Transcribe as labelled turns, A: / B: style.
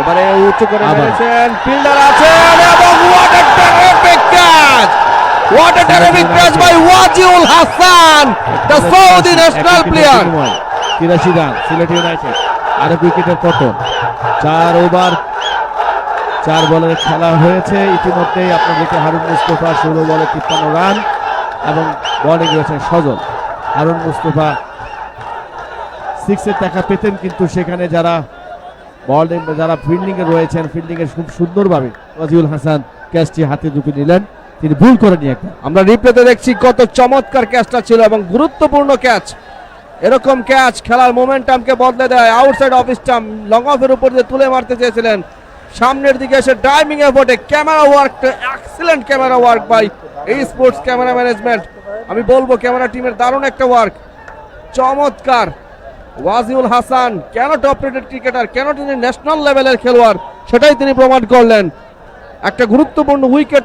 A: এবারে উঁচু করে। মেরেছেন ফিল্ডার আছেন এবং what a terrific catch what a terrific catch by Waziul Hasan the Saudi national player
B: তিরাশি রান সিলেট ইউনাইটেড। আরেক উইকেটের পতন। চার ওভার চার বলের খেলা হয়েছে। ইতিমধ্যেই আপনাদেরকে হারুন মুস্তফা ষোলো বলে তিপ্পান্ন রান এবং বলিং রয়েছেন সজল। হারুন মুস্তফা সিক্সের টাকা পেতেন কিন্তু সেখানে যারা বলিং যারা ফিল্ডিং এ রয়েছেন ফিল্ডিং এ খুব সুন্দরভাবে ওয়াজিউল হাসান ক্যাচটি হাতে দুটো নিলেন। তিনি ভুল করেনি একদম।
A: আমরা রিপ্লেতে দেখছি কত চমৎকার ক্যাচটা ছিল এবং গুরুত্বপূর্ণ ক্যাচ এরকম ক্যাচ খেলার মোমেন্টামকে বদলে দেয় আউটসাইড অফ স্টাম্প লং অফের উপর দিয়ে তুলে মারতে চেয়েছিলেন। সামনের দিকে এসে driving এফোর্টে camera work excellent camera work by এই স্পোর্টস ক্যামেরা ম্যানেজমেন্ট আমি বলব ক্যামেরা টিমের দারুণ একটা ওয়ার্ক চমৎকার। ওয়াজিউল হাসান, কেন টপ রেটেড ক্রিকেটার কেন তিনি ন্যাশনাল লেভেলের খেলোয়াড়? সেটাই তিনি প্রমাণ করলেন। একটা গুরুত্বপূর্ণ উইকেট